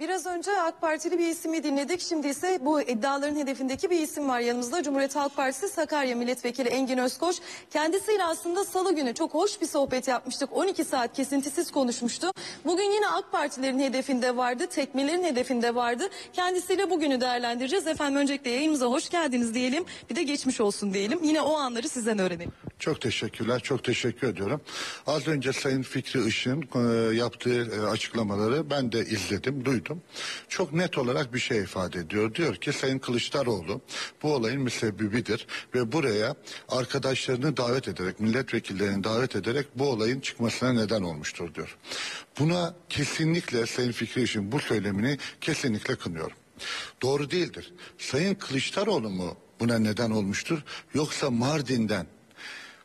Biraz önce AK Partili bir ismi dinledik. Şimdi ise bu iddiaların hedefindeki bir isim var yanımızda. Cumhuriyet Halk Partisi Sakarya Milletvekili Engin Özkoç. Kendisiyle aslında salı günü çok hoş bir sohbet yapmıştık. 12 saat kesintisiz konuşmuştu. Bugün yine AK Partilerin hedefinde vardı. Tekmelerin hedefinde vardı. Kendisiyle bugünü değerlendireceğiz. Efendim öncelikle yayınımıza hoş geldiniz diyelim. Bir de geçmiş olsun diyelim. Yine o anları sizden öğrenelim. Çok teşekkürler, çok teşekkür ediyorum. Az önce Sayın Fikri Işık'ın e, yaptığı e, açıklamaları ben de izledim, duydum. Çok net olarak bir şey ifade ediyor. Diyor ki Sayın Kılıçdaroğlu bu olayın müsebbibidir ve buraya arkadaşlarını davet ederek, milletvekillerini davet ederek bu olayın çıkmasına neden olmuştur diyor. Buna kesinlikle Sayın Fikri Işık'ın bu söylemini kesinlikle kınıyorum. Doğru değildir. Sayın Kılıçdaroğlu mu buna neden olmuştur yoksa Mardin'den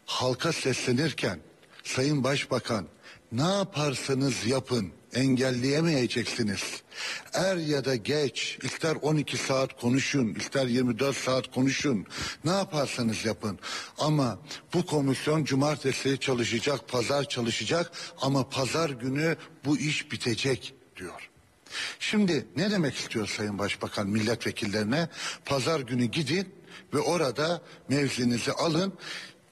halka seslenirken Sayın Başbakan ne yaparsanız yapın engelleyemeyeceksiniz. Er ya da geç ister 12 saat konuşun ister 24 saat konuşun ne yaparsanız yapın. Ama bu komisyon cumartesi çalışacak pazar çalışacak ama pazar günü bu iş bitecek diyor. Şimdi ne demek istiyor Sayın Başbakan milletvekillerine? Pazar günü gidin ve orada mevzinizi alın.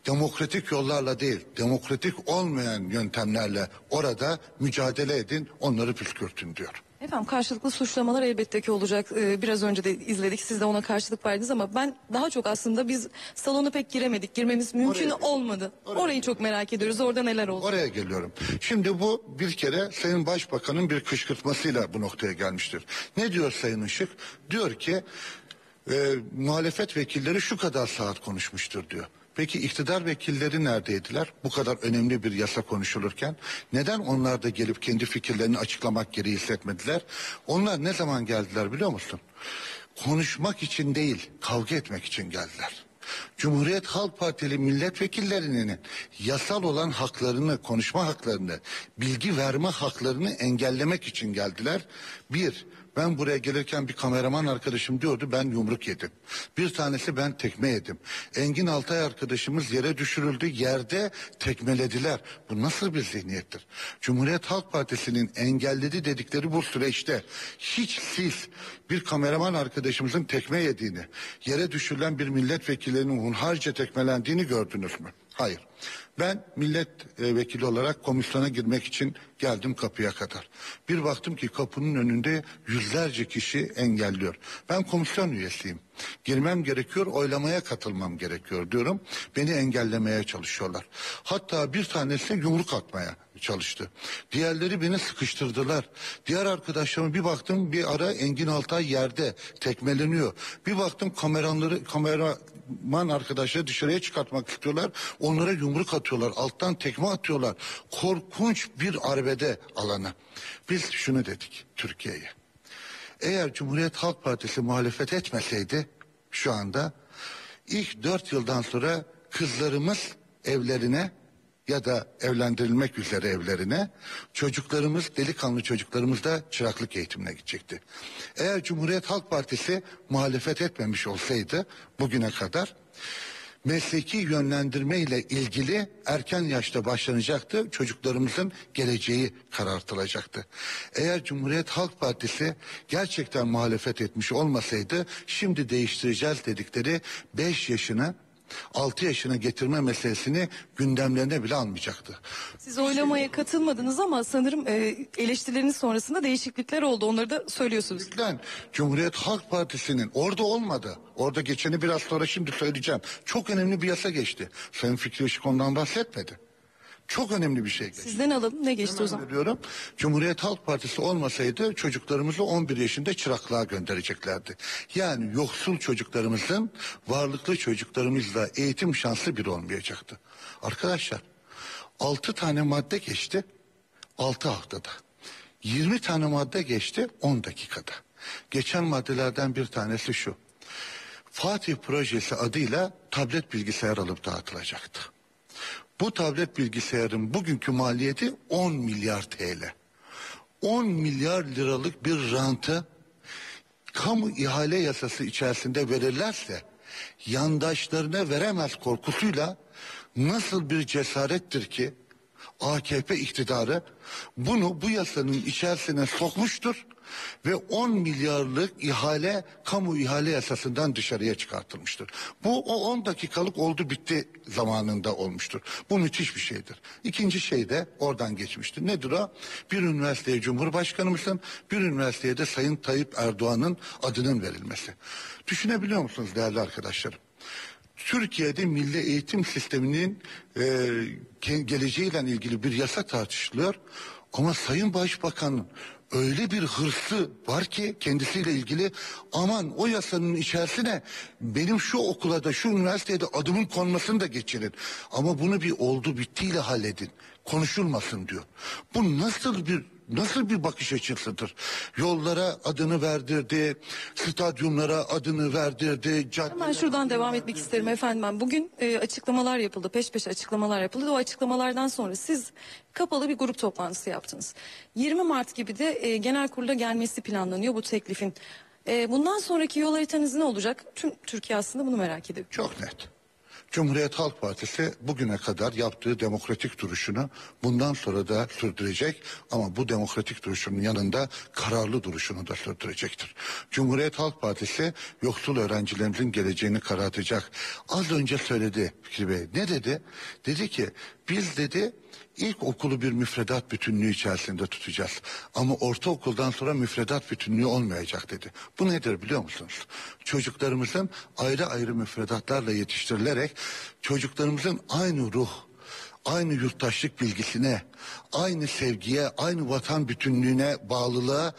Demokratik yollarla değil, demokratik olmayan yöntemlerle orada mücadele edin, onları püskürtün diyor. Efendim karşılıklı suçlamalar elbette ki olacak. Ee, biraz önce de izledik. Siz de ona karşılık verdiniz ama ben daha çok aslında biz salona pek giremedik. Girmemiz mümkün Oraya- olmadı. oraya- Orayı çok merak ediyoruz. Orada neler oldu? Oraya geliyorum. Şimdi bu bir kere Sayın Başbakan'ın bir kışkırtmasıyla bu noktaya gelmiştir. Ne diyor Sayın Işık? Diyor ki e, muhalefet vekilleri şu kadar saat konuşmuştur diyor. Peki iktidar vekilleri neredeydiler? Bu kadar önemli bir yasa konuşulurken neden onlar da gelip kendi fikirlerini açıklamak gereği hissetmediler? Onlar ne zaman geldiler biliyor musun? Konuşmak için değil, kavga etmek için geldiler. Cumhuriyet Halk Partili milletvekillerinin yasal olan haklarını, konuşma haklarını, bilgi verme haklarını engellemek için geldiler. Bir, ben buraya gelirken bir kameraman arkadaşım diyordu ben yumruk yedim. Bir tanesi ben tekme yedim. Engin Altay arkadaşımız yere düşürüldü yerde tekmelediler. Bu nasıl bir zihniyettir? Cumhuriyet Halk Partisi'nin engelledi dedikleri bu süreçte hiç siz bir kameraman arkadaşımızın tekme yediğini, yere düşürülen bir milletvekillerinin hunharca tekmelendiğini gördünüz mü? Hayır. Ben milletvekili olarak komisyona girmek için geldim kapıya kadar. Bir baktım ki kapının önünde yüzlerce kişi engelliyor. Ben komisyon üyesiyim. Girmem gerekiyor, oylamaya katılmam gerekiyor diyorum. Beni engellemeye çalışıyorlar. Hatta bir tanesi yumruk atmaya çalıştı. Diğerleri beni sıkıştırdılar. Diğer arkadaşlarıma bir baktım bir ara Engin Altay yerde tekmeleniyor. Bir baktım kameranları kameraman arkadaşları dışarıya çıkartmak istiyorlar. Onlara yumruk atıyorlar. Alttan tekme atıyorlar. Korkunç bir arbede alanı. Biz şunu dedik Türkiye'ye. Eğer Cumhuriyet Halk Partisi muhalefet etmeseydi şu anda ilk dört yıldan sonra kızlarımız evlerine ya da evlendirilmek üzere evlerine çocuklarımız delikanlı çocuklarımız da çıraklık eğitimine gidecekti. Eğer Cumhuriyet Halk Partisi muhalefet etmemiş olsaydı bugüne kadar mesleki yönlendirme ile ilgili erken yaşta başlanacaktı. Çocuklarımızın geleceği karartılacaktı. Eğer Cumhuriyet Halk Partisi gerçekten muhalefet etmiş olmasaydı şimdi değiştireceğiz dedikleri 5 yaşını 6 yaşına getirme meselesini gündemlerine bile almayacaktı. Siz oylamaya katılmadınız ama sanırım e, eleştirileriniz sonrasında değişiklikler oldu. Onları da söylüyorsunuz. Gerçekten Cumhuriyet Halk Partisi'nin orada olmadı. Orada geçeni biraz sonra şimdi söyleyeceğim. Çok önemli bir yasa geçti. Sayın Fikri Işık ondan bahsetmedi. Çok önemli bir şey. Sizden alalım. Ne geçti o zaman? Diyorum. Cumhuriyet Halk Partisi olmasaydı çocuklarımızı 11 yaşında çıraklığa göndereceklerdi. Yani yoksul çocuklarımızın varlıklı çocuklarımızla eğitim şansı bir olmayacaktı. Arkadaşlar 6 tane madde geçti 6 haftada. 20 tane madde geçti 10 dakikada. Geçen maddelerden bir tanesi şu. Fatih projesi adıyla tablet bilgisayar alıp dağıtılacaktı. Bu tablet bilgisayarın bugünkü maliyeti 10 milyar TL. 10 milyar liralık bir rantı kamu ihale yasası içerisinde verirlerse yandaşlarına veremez korkusuyla nasıl bir cesarettir ki AKP iktidarı bunu bu yasanın içerisine sokmuştur ve 10 milyarlık ihale kamu ihale yasasından dışarıya çıkartılmıştır. Bu o 10 dakikalık oldu bitti zamanında olmuştur. Bu müthiş bir şeydir. İkinci şey de oradan geçmiştir. Nedir o? Bir üniversiteye Cumhurbaşkanımızın, bir üniversiteye de Sayın Tayyip Erdoğan'ın adının verilmesi. Düşünebiliyor musunuz değerli arkadaşlarım? Türkiye'de milli eğitim sisteminin e, ge- geleceğiyle ilgili bir yasa tartışılıyor. Ama Sayın Başbakan'ın öyle bir hırsı var ki kendisiyle ilgili aman o yasanın içerisine benim şu okula da şu üniversitede adımın konmasını da geçirin. Ama bunu bir oldu bittiyle halledin. Konuşulmasın diyor. Bu nasıl bir Nasıl bir bakış açısıdır? Yollara adını verdirdi, stadyumlara adını verdirdi. Hemen şuradan devam etmek isterim efendim. Ben bugün e, açıklamalar yapıldı, peş peşe açıklamalar yapıldı. O açıklamalardan sonra siz kapalı bir grup toplantısı yaptınız. 20 Mart gibi de e, genel kurula gelmesi planlanıyor bu teklifin. E, bundan sonraki yol haritanız ne olacak? Tüm Türkiye aslında bunu merak ediyor. Çok net. Cumhuriyet Halk Partisi bugüne kadar yaptığı demokratik duruşunu bundan sonra da sürdürecek ama bu demokratik duruşunun yanında kararlı duruşunu da sürdürecektir. Cumhuriyet Halk Partisi yoksul öğrencilerimizin geleceğini karartacak. Az önce söyledi Fikri Bey. Ne dedi? Dedi ki biz dedi ilk okulu bir müfredat bütünlüğü içerisinde tutacağız. Ama ortaokuldan sonra müfredat bütünlüğü olmayacak dedi. Bu nedir biliyor musunuz? Çocuklarımızın ayrı ayrı müfredatlarla yetiştirilerek çocuklarımızın aynı ruh, aynı yurttaşlık bilgisine, aynı sevgiye, aynı vatan bütünlüğüne bağlılığa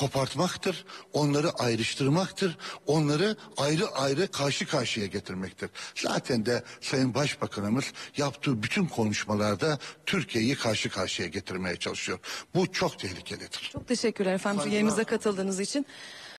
kopartmaktır, onları ayrıştırmaktır, onları ayrı ayrı karşı karşıya getirmektir. Zaten de Sayın Başbakanımız yaptığı bütün konuşmalarda Türkiye'yi karşı karşıya getirmeye çalışıyor. Bu çok tehlikelidir. Çok teşekkürler efendim yayınımıza katıldığınız için.